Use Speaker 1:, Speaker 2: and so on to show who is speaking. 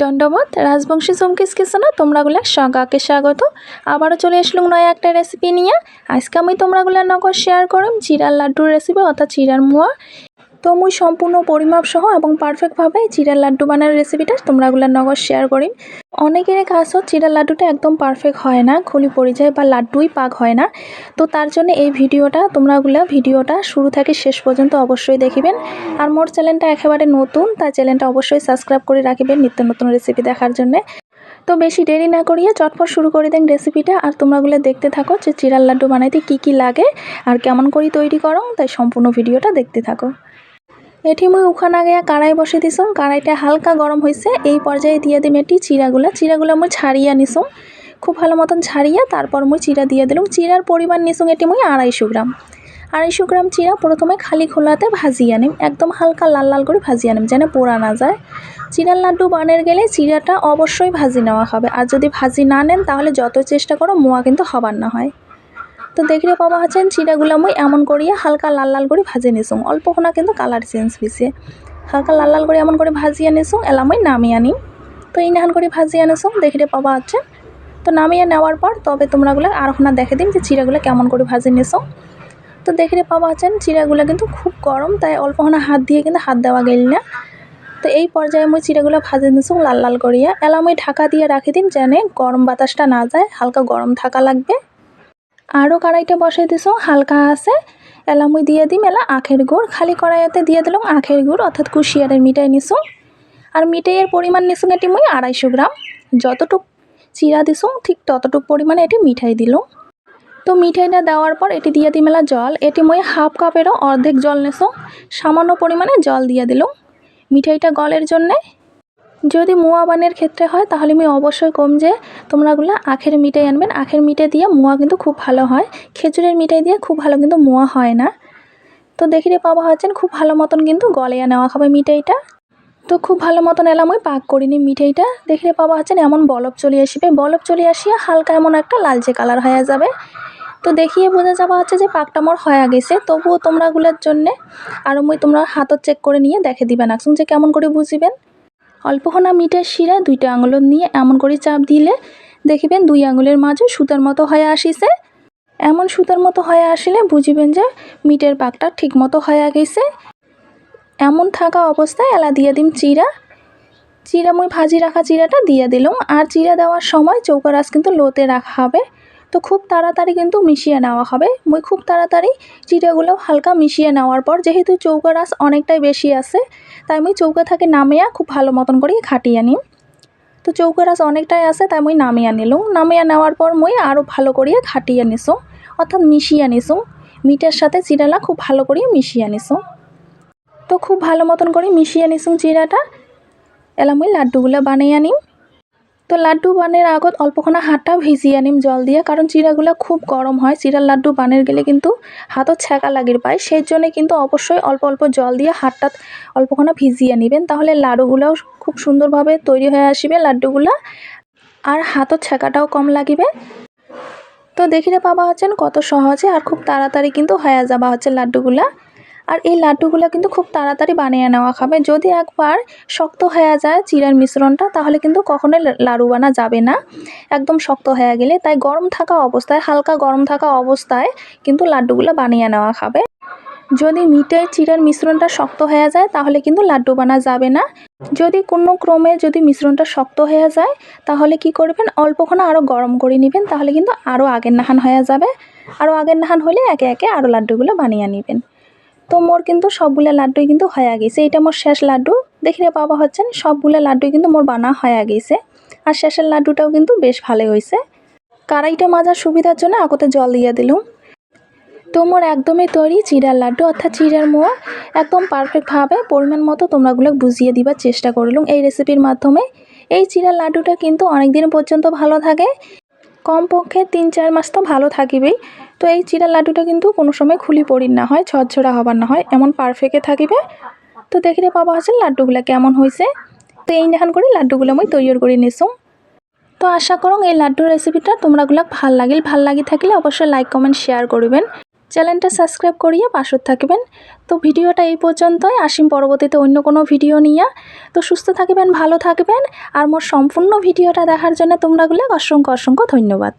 Speaker 1: দণ্ডবোধ, রাজবংশী চমকিস কিচেনত তোমরাগুলা সগাকে স্বাগত। আবারও চলে আসলাম নয় একটা রেসিপি নিয়ে। আজকে আমি তোমরাগুলা নগর শেয়ার করম, চিরার লাড্ডুর রেসিপি অর্থাৎ চিরার মুয়া। তো মুই সম্পূর্ণ পরিমাপ সহ এবং পারফেক্টভাবে চিরার লাড্ডু বানানোর রেসিপিটা তোমরাগুলা নগর শেয়ার করিম অনেকের কাছেও চিরার লাড্ডুটা একদম পারফেক্ট হয় না, খুলি পড়ে যায় বা লাড্ডুই পাক হয় না। তো তার জন্য এই ভিডিওটা তোমরাগুলা ভিডিওটা শুরু থেকে শেষ পর্যন্ত অবশ্যই দেখিবেন। আর মোর চ্যানেলটা একেবারে নতুন, তাই চ্যানেলটা অবশ্যই সাবস্ক্রাইব করে রাখিবেন নিত্য নতুন রেসিপি দেখার জন্য। তো বেশি দেরি না করিয়ে চটপট শুরু করে দেন রেসিপিটা আর তোমরাগুলো দেখতে থাকো যে চিরার লাড্ডু বানাইতে কি কি লাগে, আর কেমন করে তৈরি করো, তাই সম্পূর্ণ ভিডিওটা দেখতে থাকো। এটি মুই উখানা গিয়া কাড়াই বসে দিছুম কাড়াইটা হালকা গরম হয়েছে এই পর্যায়ে দিয়ে দিম এটি চিরাগুলা। চিরাগুলা মুই ছাড়িয়া নিছুম খুব ভালো মতন ছাড়িয়া তারপর মুই চিরা দিয়ে দিলাম। চিরার পরিমাণ নিছুম এটি মুই আড়াইশো গ্রাম। আড়াইশো গ্রাম চিরা প্রথমে খালি খোলাতে ভাজিয়ে নিম, একদম হালকা লাল লাল করে ভাজিয়ে নিম, যেন পোড়া না যায়। চিরার লাড্ডু বানের গেলে চিরাটা অবশ্যই ভাজি নেওয়া হবে। আর যদি ভাজি না নেন, তাহলে যত চেষ্টা করো, মোয়া কিন্তু হবার না হয়। তো দেখলে পাবা হচ্ছেন চিরাগুলো মুই এমন করিয়ে হালকা লাল লাল করে ভাজে নিছুম অল্পক্ষণা কিন্তু কালার চেঞ্জ হয়েছে হালকা লাল লাল করে এমন করে ভাজিয়ে নিছুম এলা মুই নামিয়ে আনিম তো এই নাহান করে ভাজিয়ে নিছুম দেখলে পাবা হচ্ছে তো নামিয়ে নেওয়ার পর তবে তোমরাগুলো আর ওখানে দেখে দিন যে চিরাগুলো কেমন করে ভাজি নিছো তো দেখলে পাবা হচ্ছেন চিরাগুলো কিন্তু খুব গরম, তাই অল্পক্ষণা হাত দিয়ে কিন্তু হাত দেওয়া গেল না। তো এই পর্যায়ে মুই চিরাগুলো ভাজি নিছুম লাল লাল করিয়া। এলা মুই ঢাকা দিয়ে রাখি দিম যেন গরম বাতাসটা না যায়, হালকা গরম থাকা লাগবে। আরও কড়াইটা বসাই দিছো, হালকা আছে। এলা মুই দিয়ে দিম, এলা আখের গুড়। খালি কড়াইতে দিয়ে দিলাম আখের গুড়, অর্থাৎ কুশিয়ারের মিঠাই নিছো। আর মিঠাইয়ের পরিমাণ নিছো এটি মুই? আড়াইশো গ্রাম। যতটুক চিরা দিছো, ঠিক ততটুক পরিমাণে এটি মিঠাই দিলাম তো মিঠাইটা দেওয়ার পর এটি দিয়ে দিম এলা জল। এটি মুই হাফ কাপেরও অর্ধেক জল নেছো। সামান্য পরিমাণে জল দিয়ে দিলাম মিঠাইটা গলের জন্যে যদি মোয়া বানের ক্ষেত্রে হয়, তাহলে আমি অবশ্যই কম যে তোমরাগুলো আখের মিঠাই আনবেন। আখের মিঠাই দিয়ে মোয়া কিন্তু খুব ভালো হয়। খেজুরের মিঠাই দিয়ে খুব ভালো কিন্তু মোয়া হয় না। তো দেখিলে পাওয়া হচ্ছেন খুব ভালো মতন কিন্তু গলিয়া নেওয়া খাবে মিঠাইটা। তো খুব ভালো মতন এলাম, ওই পাক করিনি মিঠাইটা। দেখলে পাওয়া হচ্ছেন এমন বলব চলে আসবে। বলব চলে আসিয়া হালকা এমন একটা লালচে কালার হয়ে যাবে। তো দেখিয়ে বোঝা যাওয়া হচ্ছে যে পাকটা মোর হয়ে গেছে। তবুও তোমরাগুলোর জন্যে আরও মই তোমরা হাতত চেক করে নিয়ে দেখে দিবেন আসুন যে কেমন করে বুঝিবেন? অল্পক্ষণা মিঠের শিরা দুইটা আঙুল নিয়ে এমন করে চাপ দিলে দেখিবেন দুই আঙুলের মাঝে সুতার মতো হয়ে আসিছে। এমন সুতার মতো হয়ে আসলে বুঝিবেন যে মিটের পাকটা ঠিক মতো হয়ে গেছে। এমন থাকা অবস্থায় এলা দিয়ে দিম চিরা। চিরা মুই ভাজি রাখা চিরাটা দিয়ে দিলাম। আর চিরা দেওয়ার সময় চৌকা রাস কিন্তু লোতে রাখা হবে। তো খুব তাড়াতাড়ি কিন্তু মিশিয়ে নেওয়া হবে। মুই খুব তাড়াতাড়ি চিড়াগুলো হালকা মিশিয়ে নেওয়ার পর, যেহেতু চৌকা রাস অনেকটাই বেশি আছে, তাই আমি চৌকা থেকে নামিয়া খুব ভালো মতন করে খাটিয়ে নিম। তো চৌকা রাস অনেকটাই আছে, তাই মুই নামিয়া নিলাম। নামিয়া নেওয়ার পর মুই আরও ভালো করিয়ে খাটিয়ে নিছো অর্থাৎ মিশিয়ে নিছো মিটের সাথে চিড়ালা খুব ভালো করিয়ে মিশিয়ে নিছো তো খুব ভালো মতন করে মিশিয়ে নিছুম চিড়াটা এলা মুই লাড্ডুগুলো বানিয়ে নিম। তো লাড্ডু বানের আগত অল্পক্ষণা হাতটা ভিজিয়ে নিম জল দিয়ে, কারণ চিরাগুলো খুব গরম হয়। চিরার লাড্ডু বানের গেলে কিন্তু হাতত ছ্যাঁকা লাগির পায়। সেই জন্য কিন্তু অবশ্যই অল্প অল্প জল দিয়ে হাতটা অল্পক্ষণা ভিজিয়ে নেবেন তাহলে লাড়ুগুলোও খুব সুন্দরভাবে তৈরি হয়ে আসবে লাড্ডুগুলো। আর হাতত ছ্যাঁকাটাও কম লাগিবে। তো দেখিতে পাবা হচ্ছেন কত সহজে আর খুব তাড়াতাড়ি কিন্তু হয়ে যাবা হচ্ছে লাড্ডুগুলা। আর এই লাড্ডুগুলো কিন্তু খুব তাড়াতাড়ি বানিয়ে নেওয়া খাবে। যদি একবার শক্ত হয়ে যায় চিড়ার মিশ্রণটা, তাহলে কিন্তু কখনোই লাড়ু বানা যাবে না। একদম শক্ত হয়ে গেলে, তাই গরম থাকা অবস্থায়, হালকা গরম থাকা অবস্থায় কিন্তু লাড্ডুগুলো বানিয়ে নেওয়া খাবে। যদি মিঠাই চিড়ার মিশ্রণটা শক্ত হয়ে যায়, তাহলে কিন্তু লাড্ডু বানা যাবে না। যদি কোনো ক্রমে যদি মিশ্রণটা শক্ত হয়ে যায়, তাহলে কি করবেন? অল্পক্ষণ আরও গরম করে নেবেন, তাহলে কিন্তু আরও আগের নাহান হয়ে যাবে। আরও আগের নাহান হলে একে একে আরও লাড্ডুগুলো বানিয়ে নেবেন। তো মোর কিন্তু সবগুলো লাড্ডুই কিন্তু হয়ে গেছে। এটা মোর শেষ লাড্ডু। দেখলে পাবা হচ্ছেন, সবগুলো লাড্ডুই কিন্তু মোর বানা হয়ে গেছে। আর শেষের লাড্ডুটাও কিন্তু বেশ ভালো হয়েছে। কারাইটা মাজার সুবিধার জন্য আগতে জল দিয়ে দিলুম। তো মোর একদমই তৈরি চিড়ার লাড্ডু, অর্থাৎ চিড়ার মোয়া। একদম পারফেক্টভাবে পরিমাণ মতো তোমরাগুলো বুঝিয়ে দিবার চেষ্টা করলুম এই রেসিপির মাধ্যমে। এই চিড়ার লাড্ডুটা কিন্তু অনেক দিন পর্যন্ত ভালো থাকে। কমপক্ষে তিন চার মাস তো ভালো থাকিবেই। তো এই চিরা লাড্ডুটা কিন্তু কোনো সময় খুলি পড়ির না হয়, ঝরঝরা হবার না হয়, এমন পারফেক্টে থাকিবে। তো দেখিলে পাবা হচ্ছে লাড্ডুগুলো কেমন হয়েছে তো এই দেখান করে লাড্ডুগুলো মই তৈরি করে নিছো তো আশা করং এই লাড্ডুর রেসিপিটা তোমরাগুলো ভালো লাগিল। ভালো লাগি থাকিলে অবশ্যই লাইক কমেন্ট শেয়ার করবেন। চ্যানেলটা সাবস্ক্রাইব করিয়ে পাশত থাকবেন। তো ভিডিওটা এই পর্যন্তই। আসিম পরবর্তীতে অন্য কোনো ভিডিও নিয়ে। তো সুস্থ থাকবেন, ভালো থাকবেন। আর মোর সম্পূর্ণ ভিডিওটা দেখার জন্য তোমরাগুলো অসংখ্য অসংখ্য ধন্যবাদ।